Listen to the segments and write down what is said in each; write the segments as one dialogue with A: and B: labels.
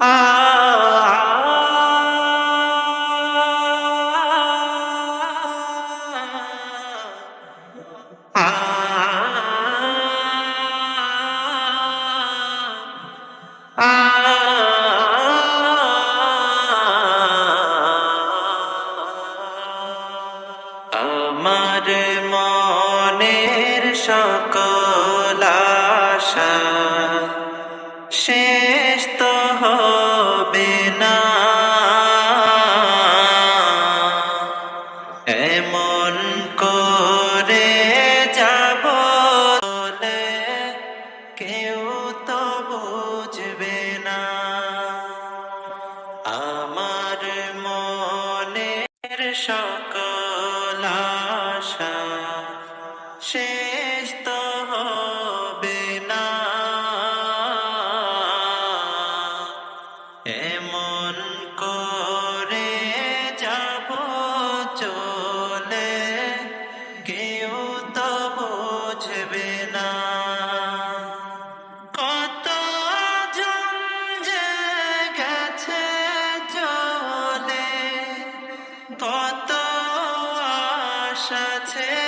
A: আমার মনের সকল আশা শেষ সকল শেষ তো হবে না। এমন আশা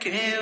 A: কেউ